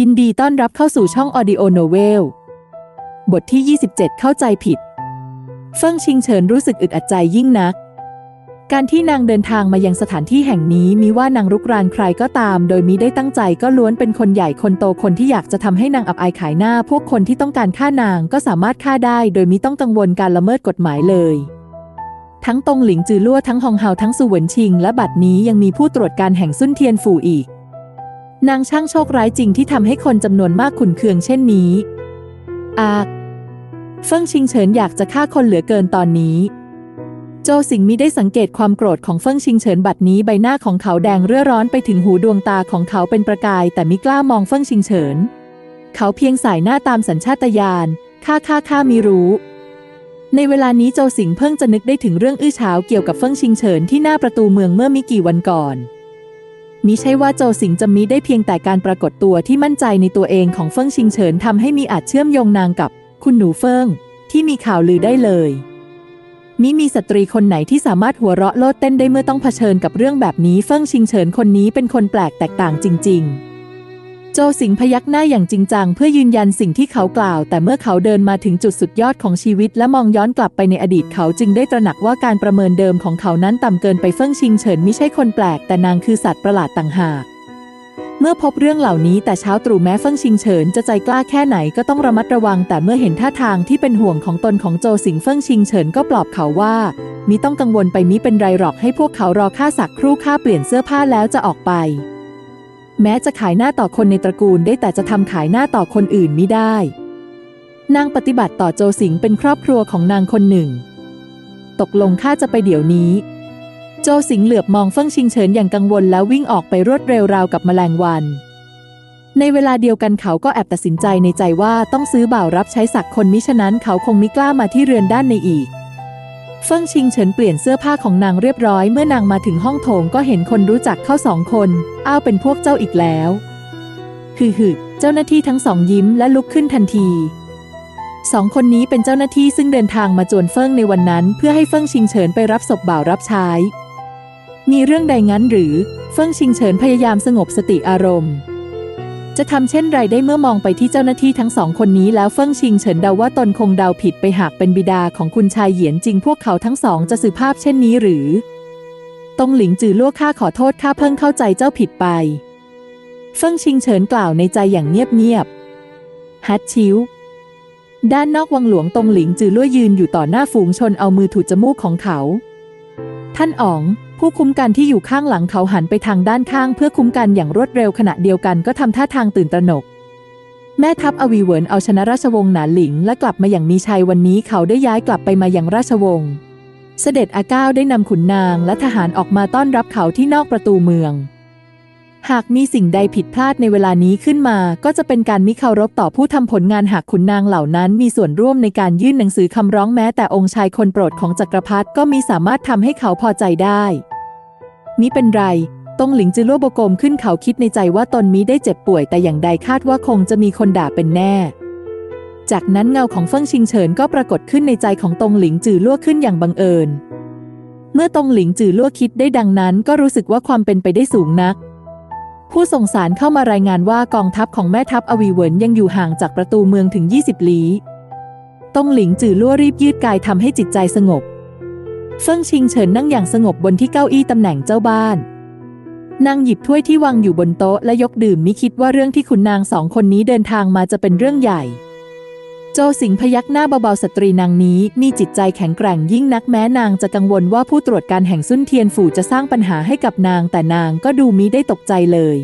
ยินดีต้อนรับเข้าสู่ช่อง Audio Novel บทที่ 27 เข้าใจผิด เฟิ่งชิงเฉินรู้สึกอึดอัดใจยิ่งนัก การที่นางเดินทางมายังสถานที่แห่งนี้มีว่านางรุกรานใครก็ตาม โดยมิได้ตั้งใจก็ล้วนเป็นคนใหญ่คนโตคนที่อยากจะทำให้นางอับอายขายหน้า พวกคนที่ต้องการฆ่านางก็สามารถฆ่าได้ โดยมิต้องกังวลการละเมิดกฎหมายเลยทั้งตงหลิงจือลั่วทั้งฮองเฮาทั้งสุเหวินชิง และบัดนี้ยังมีผู้ตรวจการแห่งซุนเทียนฝูอีก นางช่างโชคร้ายจริงที่ทำให้คนจำนวนมากขุนเคืองเช่นนี้ อากเฟิ่งชิงเฉินอยากจะฆ่าคนเหลือเกินตอนนี้ โจสิงมิได้สังเกตความโกรธของเฟิ่งชิงเฉินบัดนี้ใบหน้าของเขาแดงเรื่อร้อนไปถึงหูดวงตาของเขาเป็นประกาย แต่มิกล้ามองเฟิ่งชิงเฉิน เขาเพียงสายหน้าตามสัญชาตญาณข้าข้าข้ามีรู้ ในเวลานี้โจสิงเพิ่งจะนึกได้ถึงเรื่องอื้อฉาวเกี่ยวกับเฟิ่งชิงเฉินที่หน้าประตูเมืองเมื่อไม่กี่วันก่อน มิใช่ว่าโจสิงจะมีได้เพียงแต่การปรากฏตัวที่มั่นใจในตัวเองของเฟิ่งชิงเฉินทำให้มีอาจเชื่อมโยงนางกับ คุณหนูเฟิ่งที่มีข่าวลือได้เลยมิมีสตรีคนไหนที่สามารถหัวเราะโลดเต้นได้เมื่อต้องเผชิญกับเรื่องแบบนี้เฟิ่งชิงเฉินคนนี้เป็นคนแปลกแตกต่างจริง ๆ โจสิงพยักหน้าอย่างจริงจังเพื่อยืนยันสิ่งที่เขากล่าว แต่เมื่อเขาเดินมาถึงจุดสุดยอดของชีวิต และมองย้อนกลับไปในอดีตเขาจึงได้ตระหนักว่าการประเมินเดิมของเขานั้นต่ำเกินไปเฟิ่งชิงเฉินไม่ใช่คนแปลก แต่นางคือสัตว์ประหลาดต่างหากเมื่อพบเรื่องเหล่านี้แต่เช้าตรู่แม้เฟิ่งชิงเฉินจะใจกล้าแค่ไหนก็ต้องระมัดระวัง แต่เมื่อเห็นท่าทางที่เป็นห่วงของตนของโจสิงเฟิ่งชิงเฉินก็ปลอบเขาว่ามิต้องกังวลไปมิเป็นไรหรอกให้พวกเขารอค่าสักครู่ค่าเปลี่ยนเสื้อผ้าแล้วจะออกไป แม้จะขายหน้าต่อคนในตระกูลได้แต่จะทำขายหน้าต่อคนอื่นไมิได้ นางปฏิบัติต่อโจสิงเป็นครอบครัวของนางคนหนึ่ง ตกลงข้าจะไปเดี๋ยวนี้ โจสิงเหลือบมองเฟิ่งชิงเฉินอย่างกังวลแล้ววิ่งออกไปรวดเร็วราวกับแมลงวัน ในเวลาเดียวกันเขาก็แอบตัดสินใจในใจว่าต้องซื้อบ่าวรับใช้สักคนมิฉะนั้นเขาคงไมิกล้ามาที่เรือนด้านในอีก เฟิ่งชิงเฉินเปลี่ยนเสื้อผ้าของนางเรียบร้อยเมื่อนางมาถึงห้องโถงก็เห็นคนรู้จักเข้าสองคน อ้าวเป็นพวกเจ้าอีกแล้วฮึฮึเจ้าหน้าที่ทั้งสองยิ้มและลุกขึ้นทันทีสองคนนี้เป็นเจ้าหน้าที่ซึ่งเดินทางมาจวนเฟิ่งในวันนั้น เพื่อให้เฟิ่งชิงเฉินไปรับศพบ่าวรับใช้ มีเรื่องใดงั้นหรือ เฟิ่งชิงเฉินพยายามสงบสติอารมณ์ จะทำเช่นไรได้เมื่อมองไปที่เจ้าหน้าที่ทั้งสองคนนี้แล้วเฟิ่งชิงเฉินเดาว่าตนคงเดาผิดไปหากเป็นบิดาของคุณชายเหยียนจริงพวกเขาทั้งสองจะสืบภาพเช่นนี้หรือตงหลิงจือล่วข้าขอโทษข้าเพิ่งเข้าใจเจ้าผิดไปเฟิ่งชิงเฉินกล่าวในใจอย่างเงียบๆฮัดชิวด้านนอกวังหลวงตงหลิงจือล่วยืนอยู่ต่อหน้าฝูงชนเอามือถูจมูกของเขา ท่านอ๋อง ผู้คุ้มกันที่อยู่ข้างหลังเขาหันไปทางด้านข้างเพื่อคุ้มกันอย่างรวดเร็วขณะเดียวกันก็ทำท่าทางตื่นตระหนก แม่ทัพอวีเหวินเอาชนะราชวงศ์หนานหลิง และกลับมาอย่างมีชัยวันนี้เขาได้ย้ายกลับไปมาอย่างราชวงศ์ เสด็จอาก้าวได้นำขุนนางและทหารออกมาต้อนรับเขาที่นอกประตูเมือง หากมีสิ่งใดผิดพลาดในเวลานี้ขึ้นมา ก็จะเป็นการมิเคารพต่อผู้ทำผลงานหากขุนนางเหล่านั้น มีส่วนร่วมในการยื่นหนังสือคำร้องแม้แต่องค์ชายคนโปรดของจักรพรรดิก็มีสามารถทำให้เขาพอใจได้มิเป็นไรตงหลิงจือล่วโบโกมขึ้นเขาคิดในใจว่าตนมิได้เจ็บป่วยแต่อย่างใดคาดว่าคงจะมีคนด่าเป็นแน่ จากนั้นเงาของเฟิ่งชิงเฉินก็ปรากฏขึ้นในใจของตงหลิงจือล่วขึ้นอย่างบังเอิญ เมื่อตงหลิงจือล่วคิดได้ดังนั้น ก็รู้สึกว่าความเป็นไปได้สูงนัก ผู้ส่งสารเข้ามารายงานว่ากองทัพของแม่ทัพอวีเหวินยังอยู่ห่างจากประตูเมืองถึง 20 ลี้ตงหลิงจือลั่วรีบยืดกายทำให้จิตใจสงบ เฟิ่งชิงเฉินนั่งอย่างสงบบนที่เก้าอี้ตำแหน่งเจ้าบ้าน นางหยิบถ้วยที่วางอยู่บนโต๊ะและยกดื่มมิคิดว่าเรื่องที่ขุนนางสองคนนี้เดินทางมาจะเป็นเรื่องใหญ่ โจสิงพยักหน้าเบาๆสตรีนางนี้มีจิตใจแข็งแกร่งยิ่งนักแม้นางจะกังวลว่าผู้ตรวจการแห่งซุนเทียนฝูจะสร้างปัญหาให้กับนาง แต่นางก็ดูมิได้ตกใจเลย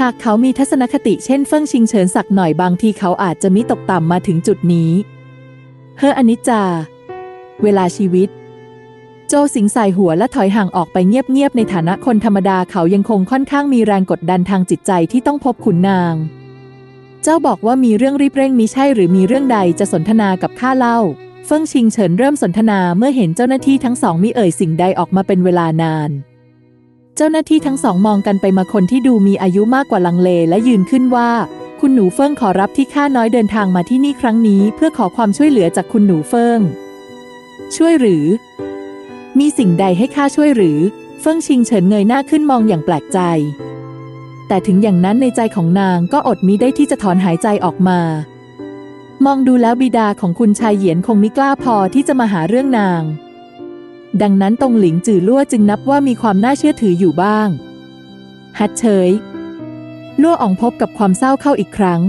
หากเขามีทัศนคติเช่นเฟิ่งชิงเฉินสักหน่อยบางทีเขาอาจจะมิตกต่ำมาถึงจุดนี้ เฮออนิจจา เวลาชีวิต โจสิงใส่หัวและถอยห่างออกไปเงียบๆในฐานะคนธรรมดาเขายังคงค่อนข้างมีแรงกดดันทางจิตใจที่ต้องพบขุนนาง เจ้าบอกว่ามีเรื่องรีบเร่งมิใช่หรือมีเรื่องใดจะสนทนากับข้าเล่า เฟิ่งชิงเฉินเริ่มสนทนาเมื่อเห็นเจ้าหน้าที่ทั้งสองมิเอ่ยสิ่งใดออกมาเป็นเวลานาน เจ้าหน้าที่ทั้งสองมองกันไปมาคนที่ดูมีอายุมากกว่าลังเลและยืนขึ้นว่า คุณหนูเฟิ่งขอรับที่ข้าน้อยเดินทางมาที่นี่ครั้งนี้ เพื่อขอความช่วยเหลือจากคุณหนูเฟิ่ง ช่วยหรือ มีสิ่งใดให้ข้าช่วยหรือ เฟิ่งชิงเฉินเงยหน้าขึ้นมองอย่างแปลกใจ แต่ถึงอย่างนั้นในใจของนางก็อดมิได้ที่จะถอนหายใจออกมา มองดูแล้วบิดาของคุณชายเหยียนคงไมิกล้าพอที่จะมาหาเรื่องนาง ดังนั้นตรงหลิงจือลั่วจึงนับว่ามีความน่าเชื่อถืออยู่บ้าง ฮัดเฉยลั่วอ่องพบกับความเศร้าเข้าอีกครั้ง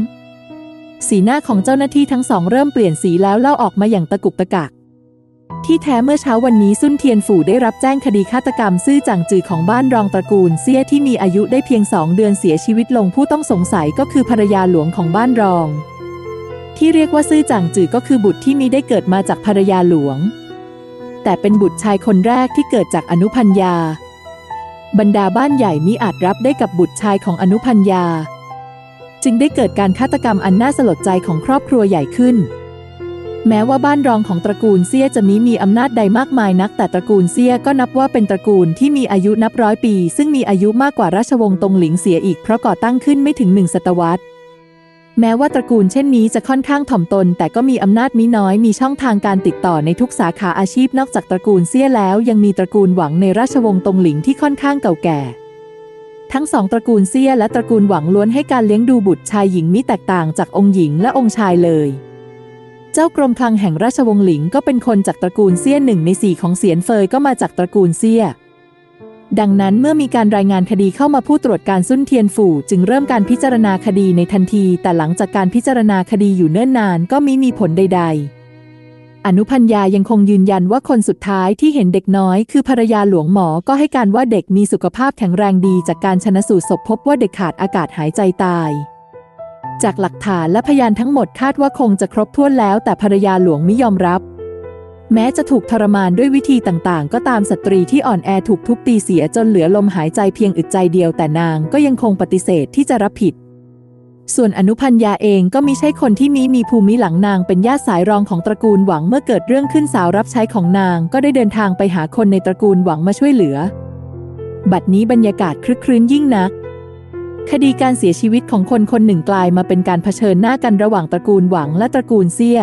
สีหน้าของเจ้าหน้าที่ทั้งสองเริ่มเปลี่ยนสีแล้วเล่าออกมาอย่างตะกุกตะกัก ที่แท้เมื่อเช้าวันนี้ซุนเทียนฝู่ได้รับแจ้งคดีฆาตกรรมซื่อจางจือของบ้านรองตระกูลเซี่ยที่มีอายุได้เพียงสองเดือนเสียชีวิตลงผู้ต้องสงสัยก็คือภรรยาหลวงของบ้านรอง ที่เรียกว่าซื่อจางจือก็คือบุตรที่มีได้เกิดมาจากภรรยาหลวง แต่เป็นบุตรชายคนแรกที่เกิดจากอนุพัญญาบรรดาบ้านใหญ่มิอาจรับได้กับบุตรชายของอนุพัญญาจึงได้เกิดการฆาตกรรมอันน่าสลดใจของครอบครัวใหญ่ขึ้น แม้ว่าบ้านรองของตระกูลเซี่ยจะมิมีอำนาจใดมากมายนัก แต่ตระกูลเซี่ยก็นับว่าเป็นตระกูลที่มีอายุนับร้อยปี ซึ่งมีอายุมากกว่าราชวงศ์ตงหลิงเสียอีกเพราะก่อตั้งขึ้นไม่ถึงหนึ่งศตวรรษแม้ว่าตระกูลเช่นนี้จะค่อนข้างถ่อมตน แต่ก็มีอำนาจมิน้อยมีช่องทางการติดต่อในทุกสาขาอาชีพนอกจากตระกูลเซี่ยแล้ว ยังมีตระกูลหวังในราชวงศ์ตงหลิงที่ค่อนข้างเก่าแก่ ทั้งสองตระกูลเซี่ยและตระกูลหวังล้วนให้การเลี้ยงดูบุตรชายหญิงมิแตกต่างจากองค์หญิงและองค์ชายเลย เจ้ากรมคลังแห่งราชวงศ์หลิงก็เป็นคนจากตระกูลเซี่ยหนึ่งในสี่ของเสียนเฟยก็มาจากตระกูลเซี่ยดังนั้นเมื่อมีการรายงานคดีเข้ามาผู้ตรวจการซุนเทียนฝู่จึงเริ่มการพิจารณาคดีในทันที แต่หลังจากการพิจารณาคดีอยู่เนิ่นนานก็มิมีผลใด ๆ อนุพัญญายังคงยืนยันว่าคนสุดท้ายที่เห็นเด็กน้อย คือภรรยาหลวงหมอก็ให้การว่าเด็กมีสุขภาพแข็งแรงดีจากการชนะสูตรศพพบว่าเด็กขาดอากาศหายใจตาย จากหลักฐานและพยานทั้งหมดคาดว่าคงจะครบถ้วนแล้ว แต่ภรรยาหลวงไม่ยอมรับ แม้จะถูกทรมานด้วยวิธีต่างๆ ก็ตามสตรีที่อ่อนแอถูกทุบตีเสียจนเหลือลมหายใจเพียงอึดใจเดียวแต่นางก็ยังคงปฏิเสธที่จะรับผิด ส่วนอนุพัญญาเองก็มิใช่คนที่มีมีภูมิหลังนางเป็นญาติสายรองของตระกูลหวังเมื่อเกิดเรื่องขึ้นสาวรับใช้ของนางก็ได้เดินทางไปหาคนในตระกูลหวังมาช่วยเหลือ บัดนี้บรรยากาศคลึกครื้นยิ่งนัก คดีการเสียชีวิตของคนคนหนึ่งกลายมาเป็นการเผชิญหน้ากันระหว่างตระกูลหวังและตระกูลเซี่ย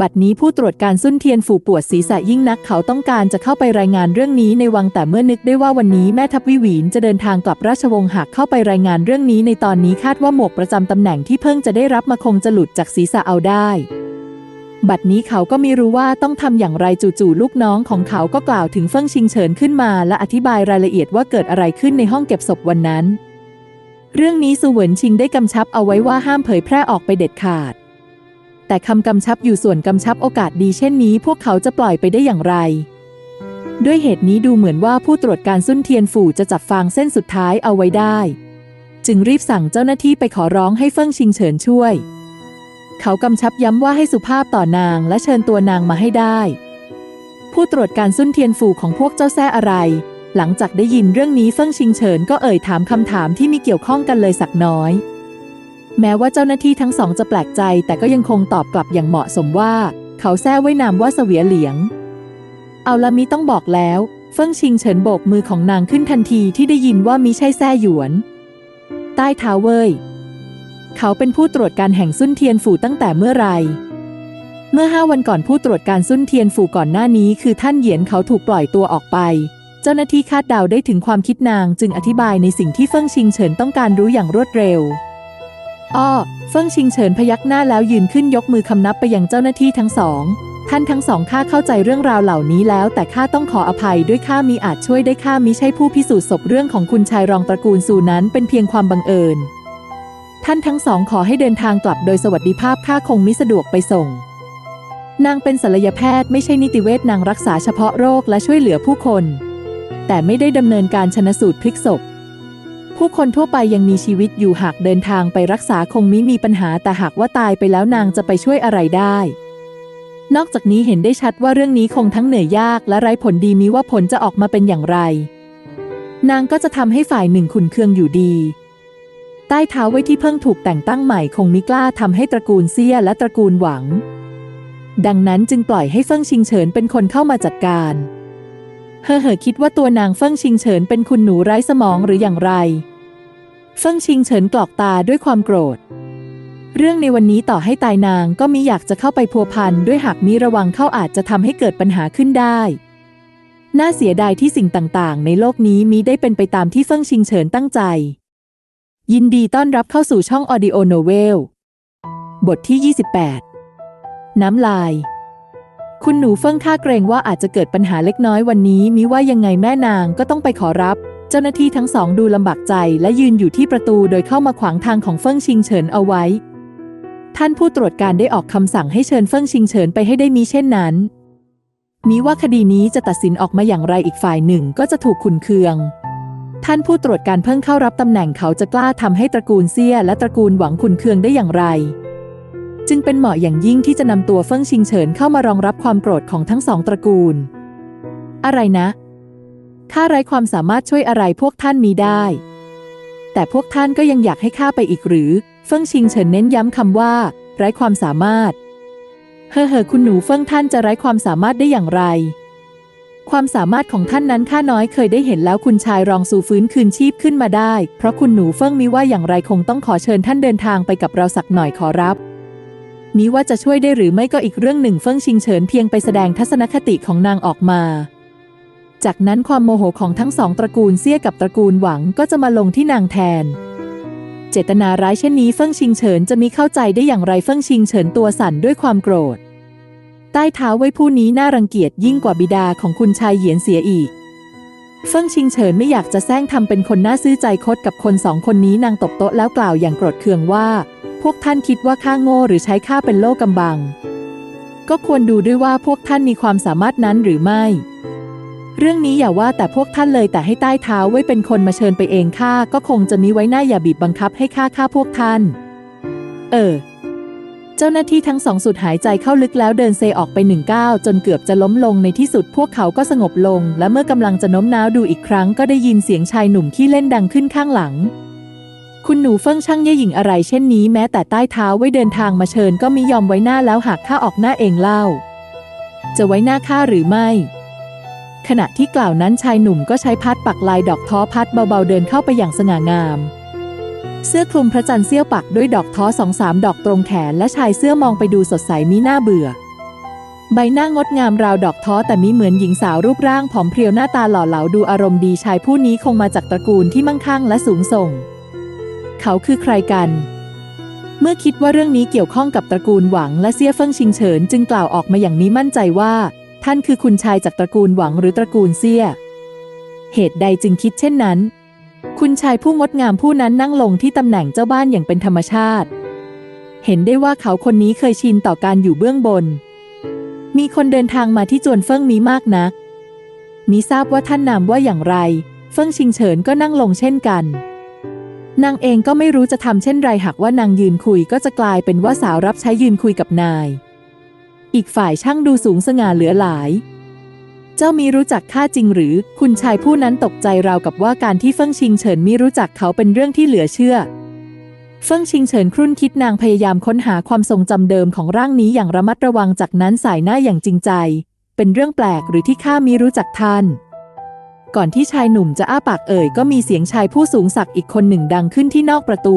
บัดนี้ผู้ตรวจการซุนเทียนฝูปวดศีรษะยิ่งนักเขาต้องการจะเข้าไปรายงานเรื่องนี้ในวังแต่เมื่อนึกได้ว่าวันนี้แม่ทัพวิหวีนจะเดินทางกลับราชวงศ์หากเข้าไปรายงานเรื่องนี้ในตอนนี้คาดว่าหมวกประจำตำแหน่งที่เพิ่งจะได้รับมาคงจะหลุดจากศีรษะเอาได้บัดนี้เขาก็ไม่รู้ว่าต้องทำอย่างไรจู่ๆลูกน้องของเขาก็กล่าวถึงเฟิ่งชิงเฉินขึ้นมา และอธิบายรายละเอียดว่าเกิดอะไรขึ้นในห้องเก็บศพวันนั้น เรื่องนี้สุเวินชิงได้กำชับเอาไว้ว่าห้ามเผยแพร่ออกไปเด็ดขาด แต่คำกำชับอยู่ส่วนกำชับโอกาสดีเช่นนี้ พวกเขาจะปล่อยไปได้อย่างไร ด้วยเหตุนี้ดูเหมือนว่าผู้ตรวจการซุนเทียนฝู่จะจับฟางเส้นสุดท้ายเอาไว้ได้ จึงรีบสั่งเจ้าหน้าที่ไปขอร้องให้เฟิ่งชิงเฉินช่วย เขากำชับย้ำว่าให้สุภาพต่อนางและเชิญตัวนางมาให้ได้ ผู้ตรวจการซุนเทียนฝู่ของพวกเจ้าแซ่อะไร หลังจากได้ยินเรื่องนี้เฟิ่งชิงเฉินก็เอ่ยถามคำถามที่มีเกี่ยวข้องกันเลยสักน้อย แม้ว่าเจ้าหน้าที่ทั้งสองจะแปลกใจ แต่ก็ยังคงตอบกลับอย่างเหมาะสมว่า เขาแซ่ไว้นามว่าเสวียเหลียง เอาละมิต้องบอกแล้ว เฟิ่งชิงเฉินโบกมือของนางขึ้นทันทีที่ได้ยินว่ามิใช่แซ่หยวน ใต้เท้าเว่ยเขาเป็นผู้ตรวจการแห่งซุนเทียนฝูตั้งแต่เมื่อไรเมื่อห้าวันก่อนผู้ตรวจการซุนเทียนฝูก่อนหน้านี้คือท่านเหยียนเขาถูกปล่อยตัวออกไป เจ้าหน้าที่คาดเดาได้ถึงความคิดนางจึงอธิบายในสิ่งที่เฟิ่งชิงเฉินต้องการรู้อย่างรวดเร็ว อ้อ เฟิ่งชิงเฉินพยักหน้าแล้วยืนขึ้นยกมือคำนับไปยังเจ้าหน้าที่ทั้งสอง ท่านทั้งสองข้าเข้าใจเรื่องราวเหล่านี้แล้ว แต่ข้าต้องขออภัยด้วยข้ามีอาจช่วยได้ข้ามิใช่ผู้พิสูจน์ศพเรื่องของคุณชายรองตระกูลสู่นั้นเป็นเพียงความบังเอิญ ท่านทั้งสองขอให้เดินทางกลับโดยสวัสดิภาพข้าคงมิสะดวกไปส่งนางเป็นศัลยแพทย์ไม่ใช่นิติเวชนางรักษาเฉพาะโรคและช่วยเหลือผู้คน แต่ไม่ได้ดำเนินการชนสูตรพลิกศพ ผู้คนทั่วไปยังมีชีวิตอยู่หากเดินทางไปรักษาคงมิมีปัญหาแต่หากว่าตายไปแล้วนางจะไปช่วยอะไรได้ นอกจากนี้เห็นได้ชัดว่าเรื่องนี้คงทั้งเหนื่อยยากและไร้ผลดีมิว่าผลจะออกมาเป็นอย่างไร นางก็จะทำให้ฝ่ายหนึ่งขุนเคืองอยู่ดี ใต้เท้าไว้ที่เพิ่งถูกแต่งตั้งใหม่คงมิกล้าทำให้ตระกูลเซียและตระกูลหวังดังนั้นจึงปล่อยให้เฟิ่งชิงเฉินเป็นคนเข้ามาจัดการ เฮ่อเฮ่อคิดว่าตัวนางเฟิ่งชิงเฉินเป็นคุณหนูไร้สมองหรืออย่างไร เฟิ่งชิงเฉินกรอกตาด้วยความโกรธ เรื่องในวันนี้ต่อให้ตายนางก็มิอยากจะเข้าไปพัวพันด้วยหากมิระวังเข้าอาจจะทำให้เกิดปัญหาขึ้นได้ น่าเสียดายที่สิ่งต่างๆ ในโลกนี้มิได้เป็นไปตามที่เฟิ่งชิงเฉินตั้งใจ ยินดีต้อนรับเข้าสู่ช่อง Audio Novel บทที่ 28 น้ำลาย คุณหนูเฟิ่งค่าเกรงว่าอาจจะเกิดปัญหาเล็กน้อยวันนี้มิว่ายังไงแม่นางก็ต้องไปขอรับ เจ้าหน้าที่ทั้งสองดูลำบากใจและยืนอยู่ที่ประตูโดยเข้ามาขวางทางของเฟิ่งชิงเฉินเอาไว้ ท่านผู้ตรวจการได้ออกคำสั่งให้เชิญเฟิ่งชิงเฉินไปให้ได้มีเช่นนั้นมิว่าคดีนี้จะตัดสินออกมาอย่างไรอีกฝ่ายหนึ่งก็จะถูกขุนเคือง ท่านผู้ตรวจการเพิ่งเข้ารับตำแหน่งเขาจะกล้าทำให้ตระกูลเซี่ยและตระกูลหวังขุนเคืองได้อย่างไร จึงเป็นเหมาะอย่างยิ่งที่จะนำตัวเฟิ่งชิงเฉินเข้ามารองรับความโกรธของทั้งสองตระกูล อะไรนะข้าไร้ความสามารถช่วยอะไรพวกท่านมีได้ แต่พวกท่านก็ยังอยากให้ข้าไปอีกหรือ เฟิ่งชิงเฉินเน้นย้ำคำว่า ไร้ความสามารถ เฮ่อเฮ่อคุณหนูเฟิ่งท่านจะไร้ความสามารถได้อย่างไร ความสามารถของท่านนั้นข้าน้อยเคยได้เห็นแล้วคุณชายรองสู่ฟื้นคืนชีพขึ้นมาได้ เพราะคุณหนูเฟิ่งมิว่าอย่างไรคงต้องขอเชิญท่านเดินทางไปกับเราสักหน่อยขอรับ มิว่าจะช่วยได้หรือไม่ก็อีกเรื่องหนึ่งเฟิ่งชิงเฉินเพียงไปแสดงทัศนคติของนางออกมา จากนั้นความโมโหของทั้งสองตระกูลเซี่ยกับตระกูลหวังก็จะมาลงที่นางแทน เจตนาร้ายเช่นนี้เฟิ่งชิงเฉินจะมีเข้าใจได้อย่างไรเฟิ่งชิงเฉินตัวสั่นด้วยความโกรธ ใต้เท้าไว้ผู้นี้น่ารังเกียจยิ่งกว่าบิดาของคุณชายเหยียนเสียอีกเฟิ่งชิงเฉินไม่อยากจะแซงทำเป็นคนน่าซื่อใจคดกับคนสองคนนี้นางตบโต๊ะแล้วกล่าวอย่างโกรธเคืองว่า พวกท่านคิดว่าข้าโง่หรือใช้ข้าเป็นโล่กำบัง ก็ควรดูด้วยว่าพวกท่านมีความสามารถนั้นหรือไม่ เรื่องนี้อย่าว่าแต่พวกท่านเลยแต่ให้ใต้เท้าไว้เป็นคนมาเชิญไปเองข้าก็คงจะมีไว้หน้าอย่าบีบบังคับให้ข้าฆ่าพวกท่าน เออ เจ้าหน้าที่ทั้งสองสุดหายใจเข้าลึกแล้วเดินเซออกไปหนึ่งก้าวจนเกือบจะล้มลงในที่สุดพวกเขาก็สงบลง และเมื่อกำลังจะโน้มน้าวดูอีกครั้งก็ได้ยินเสียงชายหนุ่มที่เล่นดังขึ้นข้างหลัง คุณหนูเฟิ่งช่างเย่หญิงอะไรเช่นนี้แม้แต่ใต้เท้าไว้เดินทางมาเชิญก็มิยอมไว้หน้าแล้วหากข้าออกหน้าเองเล่า จะไว้หน้าข้าหรือไม่ ขณะที่กล่าวนั้นชายหนุ่มก็ใช้พัดปักลายดอกท้อพัดเบาๆเดินเข้าไปอย่างสง่างาม เสื้อคลุมพระจันทร์เสี้ยวปักด้วยดอกท้อสองสามดอกตรงแขนและชายเสื้อมองไปดูสดใสมีหน้าเบื่อ ใบหน้างดงามราวดอกท้อแต่มีเหมือนหญิงสาวรูปร่างผอมเพรียวหน้าตาหล่อเหลาดูอารมณ์ดีชายผู้นี้คงมาจากตระกูลที่มั่งคั่งและสูงส่ง เขาคือใครกัน เมื่อคิดว่าเรื่องนี้เกี่ยวข้องกับตระกูลหวังและเซี่ยเฟิงชิงเฉินจึงกล่าวออกมาอย่างนี้มั่นใจว่า ท่านคือคุณชายจากตระกูลหวังหรือตระกูลเซี่ย เหตุใดจึงคิดเช่นนั้น คุณชายผู้งดงามผู้นั้นนั่งลงที่ตำแหน่งเจ้าบ้านอย่างเป็นธรรมชาติ เห็นได้ว่าเขาคนนี้เคยชินต่อการอยู่เบื้องบน มีคนเดินทางมาที่จวนเฟิงมีมากนักมีทราบว่าท่านนามว่าอย่างไร เฟิ่งชิงเฉินก็นั่งลงเช่นกัน นางเองก็ไม่รู้จะทำเช่นไรหากว่านางยืนคุยก็จะกลายเป็นว่าสาวรับใช้ยืนคุยกับนาย อีกฝ่ายช่างดูสูงสง่าเหลือหลาย เจ้ามีรู้จักข้าจริงหรือ คุณชายผู้นั้นตกใจราวกับว่าการที่เฟิ่งชิงเฉินมีรู้จักเขาเป็นเรื่องที่เหลือเชื่อ เฟิ่งชิงเฉินครุ่นคิดนางพยายามค้นหาความทรงจำเดิมของร่างนี้อย่างระมัดระวังจากนั้นสายหน้าอย่างจริงใจ เป็นเรื่องแปลกหรือที่ข้ามีรู้จักท่าน ก่อนที่ชายหนุ่มจะอ้าปากเอ่ยก็มีเสียงชายผู้สูงศักดิ์อีกคนหนึ่งดังขึ้นที่นอกประตู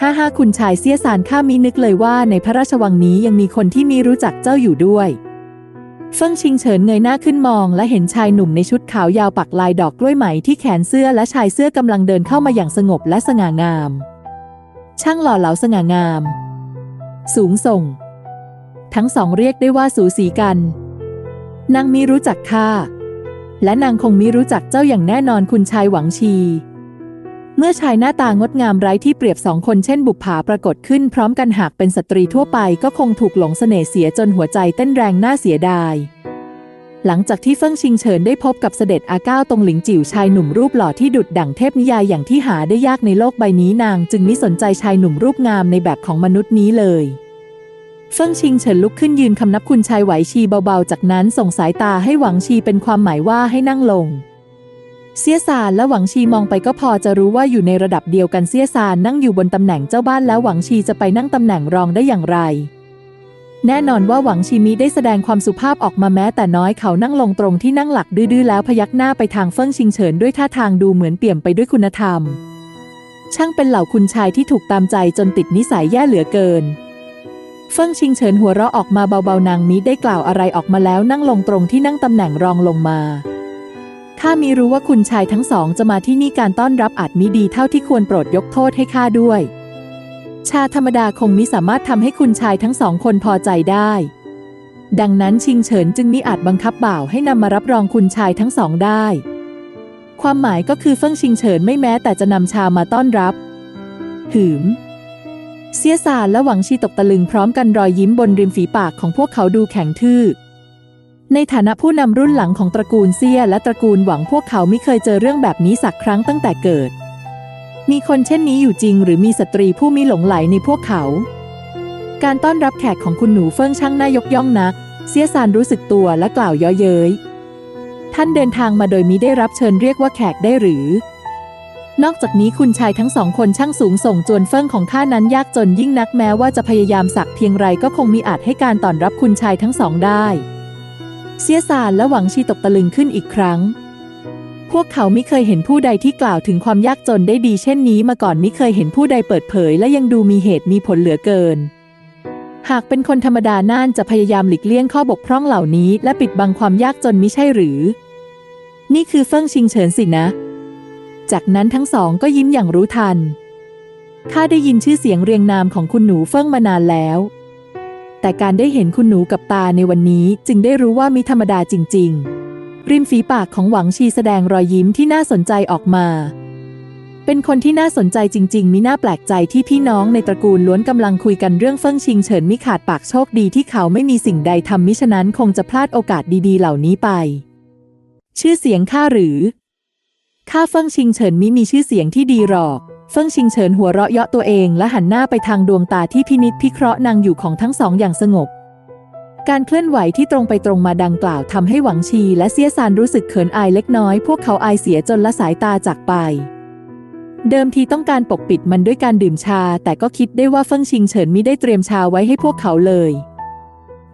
ห้าห้าคุณชายเสี้ยซานข้ามีนึกเลยว่าในพระราชวังนี้ยังมีคนที่มีรู้จักเจ้าอยู่ด้วยเฟิ่งชิงเฉินเงยหน้าขึ้นมอง และเห็นชายหนุ่มในชุดขาวยาวปักลายดอกกล้วยไหมที่แขนเสื้อและชายเสื้อกำลังเดินเข้ามาอย่างสงบและสง่างาม ช่างหล่อเหลาสง่างาม สูงส่ง ทั้งสองเรียกได้ว่าสูสีกันนางมีรู้จักข้า และนางคงมีรู้จักเจ้าอย่างแน่นอนคุณชายหวังชี เมื่อชายหน้าตางดงามไร้ที่เปรียบสองคนเช่นบุปผาปรากฏขึ้นพร้อมกันหากเป็นสตรีทั่วไปก็คงถูกหลงเสน่ห์เสียจนหัวใจเต้นแรงน่าเสียดาย หลังจากที่เฟิ่งชิงเฉินได้พบกับเสด็จอาก้าวตรงหลิงจิ๋วชายหนุ่มรูปหล่อที่ดุดดั่งเทพนิยายอย่างที่หาได้ยากในโลกใบนี้นาง จึงมิสนใจชายหนุ่มรูปงามในแบบของมนุษย์นี้เลย เฟิ่งชิงเฉินลุกขึ้นยืนคำนับคุณชายไหวชีเบาๆ จากนั้นส่งสายตาให้หวังชีเป็นความหมายว่าให้นั่งลง เสียซานและหวังชีมองไปก็พอจะรู้ว่าอยู่ในระดับเดียวกันเสียซานนั่งอยู่บนตำแหน่งเจ้าบ้านแล้วหวังชีจะไปนั่งตำแหน่งรองได้อย่างไร แน่นอนว่าหวังชีมิได้แสดงความสุภาพออกมาแม้ แต่น้อยเขานั่งลงตรงที่นั่งหลักดื้อๆแล้วพยักหน้าไปทางเฟิ่งชิงเฉินด้วยท่าทางดูเหมือนเปี่ยมไปด้วยคุณธรรม ช่างเป็นเหล่าคุณชายที่ถูกตามใจจนติดนิสัยแย่เหลือเกิน เฟิ่งชิงเฉินหัวเราะออกมาเบาๆนางมิได้กล่าวอะไรออกมาแล้วนั่งลงตรงที่นั่งตำแหน่งรองลงมา ข้ามีรู้ว่าคุณชายทั้งสองจะมาที่นี่การต้อนรับอาจมิดีเท่าที่ควรโปรดยกโทษให้ข้าด้วย ชาธรรมดาคงมิสามารถทำให้คุณชายทั้งสองคนพอใจได้ ดังนั้นชิงเฉินจึงมิอาจบังคับบ่าวให้นำมารับรองคุณชายทั้งสองได้ ความหมายก็คือเฟิ่งชิงเฉินไม่แม้แต่จะนำชามาต้อนรับหืม เสียสารและหวังชีตกตะลึงพร้อมกันรอยยิ้มบนริมฝีปากของพวกเขาดูแข็งทื่อ ในฐานะผู้นำรุ่นหลังของตระกูลเซียและตระกูลหวังพวกเขาไม่เคยเจอเรื่องแบบนี้สักครั้งตั้งแต่เกิด มีคนเช่นนี้อยู่จริง หรือมีสตรีผู้มีหลงไหลในพวกเขา การต้อนรับแขกของคุณหนูเฟิ่งช่างน่ายกย่องนักเสียสารรู้สึกตัวและกล่าวเย้อเย้ย ท่านเดินทางมาโดยมิได้รับเชิญเรียกว่าแขกได้หรือ นอกจากนี้คุณชายทั้งสองคนช่างสูงส่งจวนเฟิ่งของข้านั้นยากจนยิ่งนักแม้ว่าจะพยายามสักเพียงไรก็คงมีอาจให้การต้อนรับคุณชายทั้งสองได้ เสียสารและหวังชีตกตะลึงขึ้นอีกครั้ง พวกเขาไม่เคยเห็นผู้ใดที่กล่าวถึงความยากจนได้ดีเช่นนี้มาก่อนไม่เคยเห็นผู้ใดเปิดเผย และยังดูมีเหตุมีผลเหลือเกิน หากเป็นคนธรรมดาน่านจะพยายามหลีกเลี่ยงข้อบกพร่องเหล่านี้ และปิดบังความยากจนมิใช่หรือ นี่คือเฟิ่งชิงเฉินสินะ จากนั้นทั้งสองก็ยิ้มอย่างรู้ทัน ข้าได้ยินชื่อเสียงเรียงนามของคุณหนูเฟิ่งมานานแล้ว แต่การได้เห็นคุณหนูกับตาในวันนี้จึงได้รู้ว่ามิธรรมดาจริง ๆ ริมฝีปากของหวังชีแสดงรอยยิ้มที่น่าสนใจออกมา เป็นคนที่น่าสนใจจริง ๆ มิน่าแปลกใจที่พี่น้องในตระกูลล้วนกำลังคุยกันเรื่องเฟิ่งชิงเฉินมิขาดปากโชคดีที่เขาไม่มีสิ่งใดทำมิฉะนั้นคงจะพลาดโอกาสดี ๆ เหล่านี้ไป ชื่อเสียงข้าหรือ ข้าเฟิ่งชิงเฉินมิมีชื่อเสียงที่ดีหรอก เฟิ่งชิงเฉินหัวเราะเยาะตัวเองและหันหน้าไปทางดวงตาที่พินิจพิเคราะห์นางอยู่ของทั้งสองอย่างสงบ การเคลื่อนไหวที่ตรงไปตรงมาดังกล่าวทำให้หวังชีและเซียซานรู้สึกเขินอายเล็กน้อย พวกเขาอายเสียจนละสายตาจากไป เดิมทีต้องการปกปิดมันด้วยการดื่มชา แต่ก็คิดได้ว่าเฟิ่งชิงเฉินมิได้เตรียมชาไว้ให้พวกเขาเลย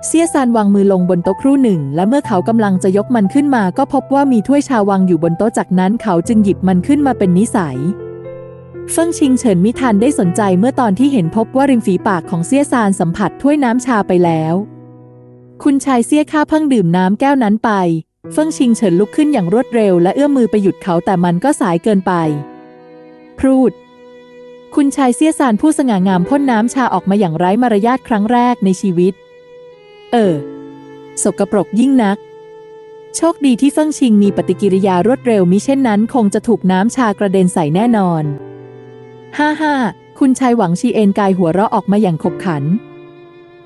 เซียซานวางมือลงบนโต๊ะครู่หนึ่ง และเมื่อเขากำลังจะยกมันขึ้นมา ก็พบว่ามีถ้วยชาวางอยู่บนโต๊ะจากนั้นเขาจึงหยิบมันขึ้นมาเป็นนิสัย เฟิ่งชิงเฉินมิทันได้สนใจเมื่อตอนที่เห็นพบว่าริมฝีปากของเซียซานสัมผัสถ้วยน้ำชาไปแล้ว คุณชายเซียข้าเพิ่งดื่มน้ำแก้วนั้นไป เฟิ่งชิงเฉินลุกขึ้นอย่างรวดเร็ว และเอื้อมมือไปหยุดเขาแต่มันก็สายเกินไป พรูดคุณชายเซียซานผู้สง่างามพ่นน้ำชาออกมาอย่างไร้มารยาทครั้งแรกในชีวิต เออ สกปรกยิ่งนัก โชคดีที่เฟิ่งชิงมีปฏิกิริยารวดเร็วมิเช่นนั้น คงจะถูกน้ำชากระเด็นใส่แน่นอน ฮ่าฮ่าคุณชายหวังชีเอนกายหัวเราะออกมาอย่างขบขัน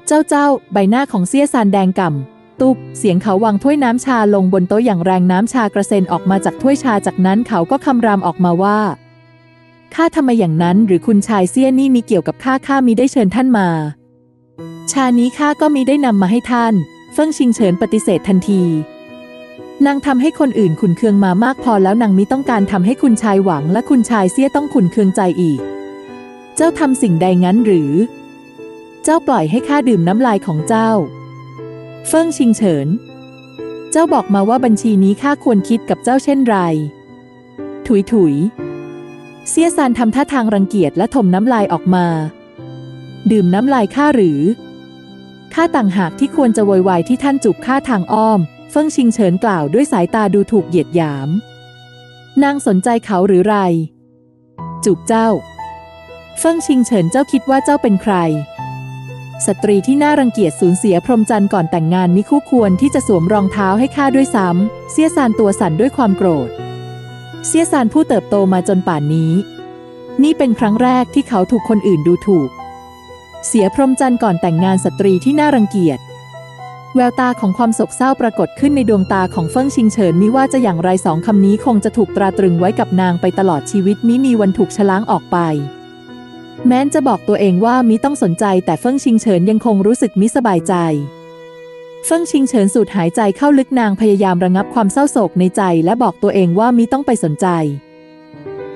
เจ้าเจ้าใบหน้าของเสี้ยซานแดงก่ำ ตุบ เสียงเขาวางถ้วยน้ำชาลงบนโต๊ะอย่างแรงน้ำชากระเซ็นออกมาจากถ้วยชาจากนั้นเขาก็คำรามออกมาว่าข้าทำไมอย่างนั้น หรือคุณชายเสี้ยนี่มีเกี่ยวกับข้าข้ามีได้เชิญท่านมา ชานี้ข้าก็มีได้นำมาให้ท่าน เฟิ่งชิงเฉินปฏิเสธทันที นางทำให้คนอื่นขุนเคืองมามากพอแล้วนางมิต้องการทำให้คุณชายหวังและคุณชายเสี้ยต้องขุนเคืองใจอีก เจ้าทำสิ่งใดงั้นหรือ เจ้าปล่อยให้ข้าดื่มน้ำลายของเจ้า เฟิ่งชิงเฉิน เจ้าบอกมาว่าบัญชีนี้ข้าควรคิดกับเจ้าเช่นไร ถุยถุยเสียซานทำท่าทางรังเกียจและถมน้ำลายออกมา ดื่มน้ำลายข้าหรือ ข้าต่างหากที่ควรจะโวยวายที่ท่านจูบข้าทางอ้อม เฟิ่งชิงเฉินกล่าวด้วยสายตาดูถูกเหยียดหยาม นางสนใจเขาหรือไร จูบเจ้า เฟิ่งชิงเฉินเจ้าคิดว่าเจ้าเป็นใคร สตรีที่น่ารังเกียจสูญเสียพรหมจรรย์ก่อนแต่งงานมิคู่ควรที่จะสวมรองเท้าให้ข้าด้วยซ้ำ เสียซานตัวสั่นด้วยความโกรธ เสียซานผู้เติบโตมาจนป่านนี้ นี่เป็นครั้งแรกที่เขาถูกคนอื่นดูถูก เสียพรหมจรรย์ก่อนแต่งงานสตรีที่น่ารังเกียจ แววตาของความโศกเศร้าปรากฏขึ้นในดวงตาของเฟิ่งชิงเฉินมิว่าจะอย่างไรสองคำนี้คงจะถูกตราตรึงไว้กับนางไปตลอดชีวิตมิมีวันถูกชะล้างออกไป แม้นจะบอกตัวเองว่ามิต้องสนใจแต่เฟิ่งชิงเฉินยังคงรู้สึกมิสบายใจเฟิ่งชิงเฉินสูดหายใจเข้าลึกนางพยายามระงับความเศร้าโศกในใจ และบอกตัวเองว่ามิต้องไปสนใจ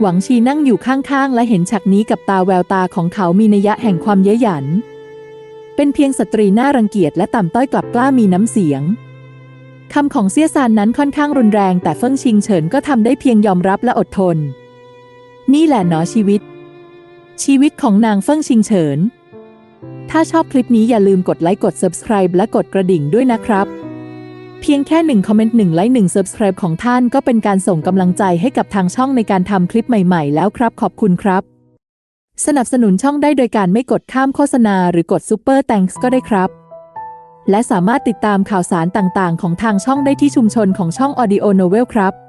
หวังชีนั่งอยู่ข้างๆ และเห็นฉากนี้กับตาแววตาของเขามีนัยยะแห่งความเย้ยหยัน เป็นเพียงสตรีน่ารังเกียจและต่ำต้อยกลับกล้ามีน้ำเสียงคำของเซี่ยซานนั้นค่อนข้างรุนแรง แต่เฟิ่งชิงเฉินก็ทำได้เพียงยอมรับและอดทน นี่แหละหนอชีวิต ชีวิตของนางเฟิ่งชิงเฉิน ถ้าชอบคลิปนี้อย่าลืมกดไลค์กด subscribe และกดกระดิ่งด้วยนะครับ เพียงแค่หนึ่งคอมเมนต์หนึ่งไลค์หนึ่ง Subscribe ของท่านก็เป็นการส่งกำลังใจให้กับทางช่องในการทำคลิปใหม่ๆ แล้วครับขอบคุณครับ สนับสนุนช่องได้โดยการไม่กดข้ามโฆษณาหรือกดซูเปอร์แดนซ์ก็ได้ครับ และสามารถติดตามข่าวสารต่างๆ ของทางช่องได้ที่ชุมชนของช่อง Audio Novel ครับ